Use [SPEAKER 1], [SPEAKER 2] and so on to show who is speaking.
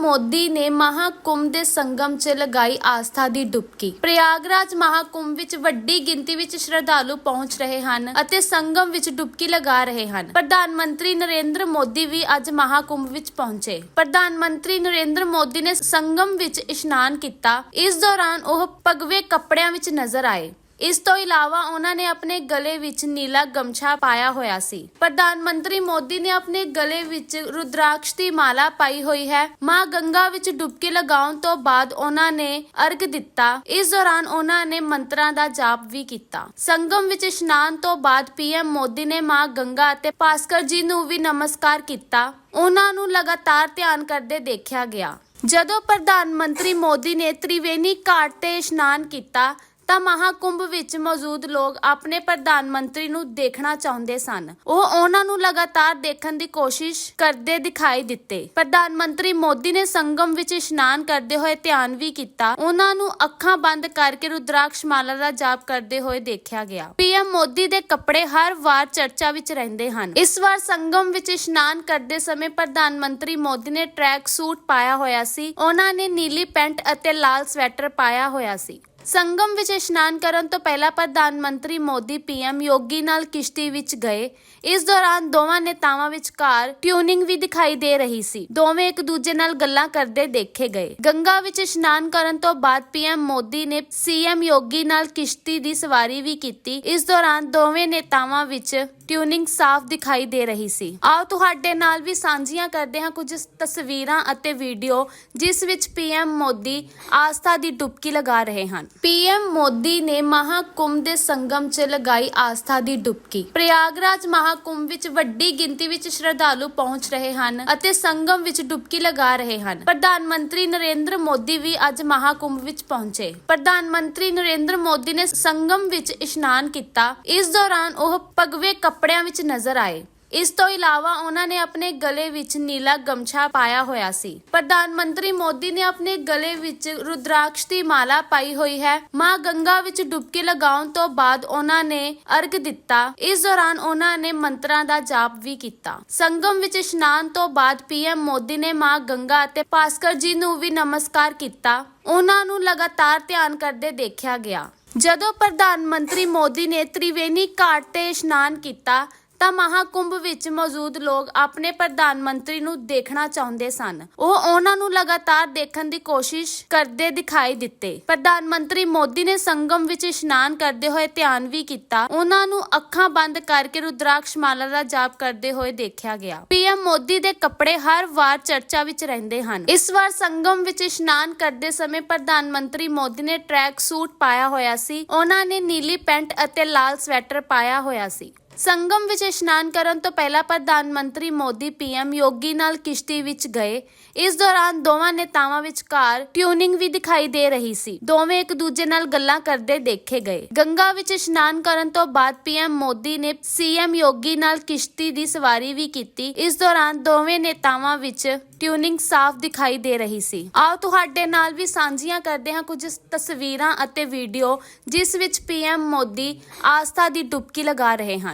[SPEAKER 1] ਮੋਦੀ ਨੇ ਮਹਾਕੁੰਭ ਦੇ ਸੰਗਮ 'ਚ ਲਗਾਈ ਆਸਥਾ ਦੀ ਡੁਬਕੀ। ਪ੍ਰਯਾਗਰਾਜ ਮਹਾਕੁੰਭ ਵਿੱਚ ਵੱਡੀ ਗਿਣਤੀ ਵਿੱਚ ਸ਼ਰਧਾਲੂ ਪਹੁੰਚ ਰਹੇ ਹਨ ਅਤੇ ਸੰਗਮ ਵਿੱਚ ਡੁਬਕੀ ਲਗਾ ਰਹੇ ਹਨ। ਪ੍ਰਧਾਨ ਮੰਤਰੀ ਨਰਿੰਦਰ ਮੋਦੀ ਵੀ ਅੱਜ ਮਹਾਕੁੰਭ ਵਿੱਚ ਪਹੁੰਚੇ। ਪ੍ਰਧਾਨ ਮੰਤਰੀ ਨਰਿੰਦਰ ਮੋਦੀ ਨੇ ਸੰਗਮ ਵਿੱਚ ਇਸ਼ਨਾਨ ਕੀਤਾ। ਇਸ ਦੌਰਾਨ ਉਹ ਪਗਵੇ ਕੱਪੜਿਆਂ ਵਿੱਚ ਨਜ਼ਰ ਆਏ। ਇਸ ਤੋਂ ਇਲਾਵਾ ਉਹਨਾਂ ਨੇ ਆਪਣੇ ਗਲੇ ਵਿੱਚ ਨੀਲਾ ਗਮਛਾ ਪਾਇਆ ਹੋਇਆ ਸੀ। ਪ੍ਰਧਾਨ ਮੰਤਰੀ ਮੋਦੀ ਨੇ ਆਪਣੇ ਗਲੇ ਵਿੱਚ ਰੁਦਰਾਕਸ਼ ਦੀ ਮਾਲਾ ਪਾਈ ਹੋਈ ਹੈ। ਮਾਂ ਗੰਗਾ ਵਿੱਚ ਡੁਬਕੀ ਲਗਾਉਣ ਤੋਂ ਬਾਅਦ ਉਹਨਾਂ ਨੇ ਅਰਗ ਦਿੱਤਾ। ਇਸ ਦੌਰਾਨ ਉਹਨਾਂ ਨੇ ਮੰਤਰਾਂ ਦਾ ਜਾਪ ਵੀ ਕੀਤਾ। ਸੰਗਮ ਵਿੱਚ ਇਸ਼ਨਾਨ ਤੋਂ ਬਾਅਦ ਪੀਐਮ ਮੋਦੀ ਨੇ ਮਾਂ ਗੰਗਾ ਅਤੇ ਭਾਸਕਰ ਜੀ ਨੂੰ ਵੀ ਨਮਸਕਾਰ ਕੀਤਾ। ਉਹਨਾਂ ਨੂੰ ਲਗਾਤਾਰ ਧਿਆਨ ਕਰਦੇ ਦੇਖਿਆ ਗਿਆ। ਜਦੋਂ ਪ੍ਰਧਾਨ ਮੰਤਰੀ ਮੋਦੀ ਨੇ ਤ੍ਰਿਵੇਣੀ ਘਾਟ ਤੇ ਇਸ਼ਨਾਨ ਕੀਤਾ ਤਾਂ ਮਹਾਕੁੰਭ ਵਿੱਚ ਮੌਜੂਦ ਲੋਕ ਆਪਣੇ ਪ੍ਰਧਾਨ ਮੰਤਰੀ ਨੂੰ ਦੇਖਣਾ ਚਾਹੁੰਦੇ ਸਨ। ਉਹ ਉਹਨਾਂ ਨੂੰ ਲਗਾਤਾਰ ਦੇਖਣ ਦੀ ਕੋਸ਼ਿਸ਼ ਕਰਦੇ ਦਿਖਾਈ ਦਿੱਤੇ। ਪ੍ਰਧਾਨ ਮੰਤਰੀ ਮੋਦੀ ਨੇ ਸੰਗਮ ਵਿੱਚ ਇਸ਼ਨਾਨ ਕਰਦੇ ਹੋਏ ਧਿਆਨ ਵੀ ਕੀਤਾ। ਉਹਨਾਂ ਨੂੰ ਅੱਖਾਂ ਬੰਦ ਕਰਕੇ ਰੁਦਰਾਕਸ਼ ਮਾਲਾ ਦਾ ਜਾਪ ਕਰਦੇ ਹੋਏ ਦੇਖਿਆ ਗਿਆ। ਪੀਐਮ ਮੋਦੀ ਦੇ ਕੱਪੜੇ ਹਰ ਵਾਰ ਚਰਚਾ ਵਿੱਚ ਰਹਿੰਦੇ ਹਨ। ਇਸ ਵਾਰ ਸੰਗਮ ਵਿੱਚ ਇਸ਼ਨਾਨ ਕਰਦੇ ਸਮੇਂ ਪ੍ਰਧਾਨ ਮੰਤਰੀ ਮੋਦੀ ਨੇ ਟਰੈਕ ਸੂਟ ਪਾਇਆ ਹੋਇਆ ਸੀ। ਉਹਨਾਂ ਨੇ ਨੀਲੀ ਪੈਂਟ ਅਤੇ ਲਾਲ ਸਵੈਟਰ ਪਾਇਆ ਹੋਇਆ ਸੀ। ਸੰਗਮ ਵਿੱਚ ਇਸ਼ਨਾਨ ਕਰਨ ਤੋਂ ਪਹਿਲਾਂ ਪ੍ਰਧਾਨ ਮੰਤਰੀ ਮੋਦੀ ਪੀਐਮ ਯੋਗੀ ਨਾਲ ਕਿਸ਼ਤੀ ਵਿੱਚ ਗਏ। ਇਸ ਦੌਰਾਨ ਦੋਵਾਂ ਨੇਤਾਵਾਂ ਵਿਚਕਾਰ ਟਿਊਨਿੰਗ ਵੀ ਦਿਖਾਈ ਦੇ ਰਹੀ ਸੀ। ਦੋਵੇਂ ਇੱਕ ਦੂਜੇ ਨਾਲ ਗੱਲਾਂ ਕਰਦੇ ਦੇਖੇ ਗਏ। ਗੰਗਾ ਵਿੱਚ ਇਸ਼ਨਾਨ ਕਰਨ ਤੋਂ ਬਾਅਦ ਪੀਐਮ ਮੋਦੀ ਨੇ ਸੀਐਮ ਯੋਗੀ ਨਾਲ ਕਿਸ਼ਤੀ ਦੀ ਸਵਾਰੀ ਵੀ ਕੀਤੀ। ਇਸ ਦੌਰਾਨ ਦੋਵੇਂ ਨੇਤਾਵਾਂ ਵਿੱਚ ਟਿਊਨਿੰਗ ਸਾਫ਼ ਦਿਖਾਈ ਦੇ ਰਹੀ ਸੀ। ਆਓ ਤੁਹਾਡੇ ਨਾਲ ਵੀ ਸਾਂਝੀਆਂ ਕਰਦੇ ਹਾਂ ਕੁਝ ਤਸਵੀਰਾਂ ਅਤੇ ਵੀਡੀਓ, ਜਿਸ ਵਿੱਚ ਪੀਐਮ ਮੋਦੀ ਆਸਥਾ ਦੀ ਡੁਬਕੀ ਲਗਾ ਰਹੇ ਹਨ। ਪੀਐਮ ਮੋਦੀ ਨੇ ਮਹਾਕੁੰਭ ਦੇ ਸੰਗਮ 'ਚ ਲਗਾਈ ਆਸਥਾ ਦੀ ਡੁਬਕੀ। ਪ੍ਰਯਾਗਰਾਜ ਮਹਾਕੁੰਭ ਵਿੱਚ ਵੱਡੀ ਗਿਣਤੀ ਵਿੱਚ ਸ਼ਰਧਾਲੂ ਪਹੁੰਚ ਰਹੇ ਹਨ ਅਤੇ ਸੰਗਮ ਵਿੱਚ ਡੁਬਕੀ ਲਗਾ ਰਹੇ ਹਨ। ਪ੍ਰਧਾਨ ਮੰਤਰੀ ਨਰਿੰਦਰ ਮੋਦੀ ਵੀ ਅੱਜ ਮਹਾਕੁੰਭ ਵਿੱਚ ਪਹੁੰਚੇ। ਪ੍ਰਧਾਨ ਮੰਤਰੀ ਨਰਿੰਦਰ ਮੋਦੀ ਨੇ ਸੰਗਮ ਵਿੱਚ ਇਸ਼ਨਾਨ ਕੀਤਾ। ਇਸ ਦੌਰਾਨ ਉਹ ਪਗਵੇ ਕੱਪੜਿਆਂ ਵਿੱਚ ਨਜ਼ਰ ਆਏ। ਇਸ ਤੋਂ ਇਲਾਵਾ ਉਹਨਾਂ ਨੇ ਆਪਣੇ ਗਲੇ ਵਿੱਚ ਨੀਲਾ ਗਮਛਾ ਪਾਇਆ ਹੋਇਆ ਸੀ। ਪ੍ਰਧਾਨ ਮੰਤਰੀ ਮੋਦੀ ਨੇ ਆਪਣੇ ਗਲੇ ਵਿੱਚ ਰੁਦਰਾਕਸ਼ ਦੀ ਮਾਲਾ ਪਾਈ ਹੋਈ ਹੈ। ਮਾਂ ਗੰਗਾ ਵਿੱਚ ਡੁਬਕੀ ਲਗਾਉਣ ਤੋਂ ਬਾਅਦ ਉਹਨਾਂ ਨੇ ਅਰਗ ਦਿੱਤਾ। ਇਸ ਦੌਰਾਨ ਉਹਨਾਂ ਨੇ ਮੰਤਰਾਂ ਦਾ ਜਾਪ ਵੀ ਕੀਤਾ। ਸੰਗਮ ਵਿੱਚ ਇਸ਼ਨਾਨ ਤੋਂ ਬਾਅਦ ਪੀਐਮ ਮੋਦੀ ਨੇ ਮਾਂ ਗੰਗਾ ਅਤੇ ਭਾਸਕਰ ਜੀ ਨੂੰ ਵੀ ਨਮਸਕਾਰ ਕੀਤਾ। ਉਹਨਾਂ ਨੂੰ ਲਗਾਤਾਰ ਧਿਆਨ ਕਰਦੇ ਦੇਖਿਆ ਗਿਆ। ਜਦੋਂ ਪ੍ਰਧਾਨ ਮੰਤਰੀ ਮੋਦੀ ਨੇ ਤ੍ਰਿਵੇਣੀ ਘਾਟ ਤੇ ਇਸ਼ਨਾਨ ਕੀਤਾ ਤਾਂ ਮਹਾਕੁੰਭ ਵਿੱਚ ਮੌਜੂਦ ਲੋਕ ਆਪਣੇ ਪ੍ਰਧਾਨ ਮੰਤਰੀ ਨੂੰ ਦੇਖਣਾ ਚਾਹੁੰਦੇ ਸਨ। ਉਹ ਉਹਨਾਂ ਨੂੰ ਲਗਾਤਾਰ ਦੇਖਣ ਦੀ ਕੋਸ਼ਿਸ਼ ਕਰਦੇ ਦਿਖਾਈ ਦਿੱਤੇ। ਪ੍ਰਧਾਨ ਮੰਤਰੀ ਮੋਦੀ ਨੇ ਸੰਗਮ ਵਿੱਚ ਇਸ਼ਨਾਨ ਕਰਦੇ ਹੋਏ ਧਿਆਨ ਵੀ ਕੀਤਾ। ਉਹਨਾਂ ਨੂੰ ਅੱਖਾਂ ਬੰਦ ਕਰਕੇ ਰੁਦਰਾਕਸ਼ ਮਾਲਾ ਦਾ ਜਾਪ ਕਰਦੇ ਹੋਏ ਦੇਖਿਆ ਗਿਆ। ਪੀਐਮ ਮੋਦੀ ਦੇ ਕੱਪੜੇ ਹਰ ਵਾਰ ਚਰਚਾ ਵਿੱਚ ਰਹਿੰਦੇ ਹਨ। ਇਸ ਵਾਰ ਸੰਗਮ ਵਿੱਚ ਇਸ਼ਨਾਨ ਕਰਦੇ ਸਮੇਂ ਪ੍ਰਧਾਨ ਮੰਤਰੀ ਮੋਦੀ ਨੇ ਟਰੈਕ ਸੂਟ ਪਾਇਆ ਹੋਇਆ ਸੀ। ਉਹਨਾਂ ਨੇ ਨੀਲੀ ਪੈਂਟ ਅਤੇ ਲਾਲ ਸਵੈਟਰ ਪਾਇਆ ਹੋਇਆ ਸੀ। ਸੰਗਮ ਵਿੱਚ ਇਸ਼ਨਾਨ ਕਰਨ ਤੋਂ ਪਹਿਲਾਂ ਪ੍ਰਧਾਨ ਮੰਤਰੀ ਮੋਦੀ ਪੀਐਮ ਯੋਗੀ ਨਾਲ ਕਿਸ਼ਤੀ ਵਿੱਚ ਗਏ। ਇਸ ਦੌਰਾਨ ਦੋਵਾਂ ਨੇਤਾਵਾਂ ਵਿਚਕਾਰ ਟਿਊਨਿੰਗ ਵੀ ਦਿਖਾਈ ਦੇ ਰਹੀ ਸੀ। ਦੋਵੇਂ ਇੱਕ ਦੂਜੇ ਨਾਲ ਗੱਲਾਂ ਕਰਦੇ ਦੇਖੇ ਗਏ। ਗੰਗਾ ਵਿੱਚ ਇਸ਼ਨਾਨ ਕਰਨ ਤੋਂ ਬਾਅਦ ਪੀਐਮ ਮੋਦੀ ਨੇ ਸੀਐਮ ਯੋਗੀ ਨਾਲ ਕਿਸ਼ਤੀ ਦੀ ਸਵਾਰੀ ਵੀ ਕੀਤੀ। ਇਸ ਦੌਰਾਨ ਦੋਵੇਂ ਨੇਤਾਵਾਂ ਵਿੱਚ ਟਿਊਨਿੰਗ ਸਾਫ਼ ਦਿਖਾਈ ਦੇ ਰਹੀ ਸੀ। ਆਓ ਤੁਹਾਡੇ ਨਾਲ ਵੀ ਸਾਂਝੀਆਂ ਕਰਦੇ ਹਾਂ ਕੁਝ ਤਸਵੀਰਾਂ ਅਤੇ ਵੀਡੀਓ, ਜਿਸ ਵਿੱਚ ਪੀਐਮ ਮੋਦੀ ਆਸਥਾ ਦੀ ਡੁਬਕੀ ਲਗਾ ਰਹੇ ਹਨ।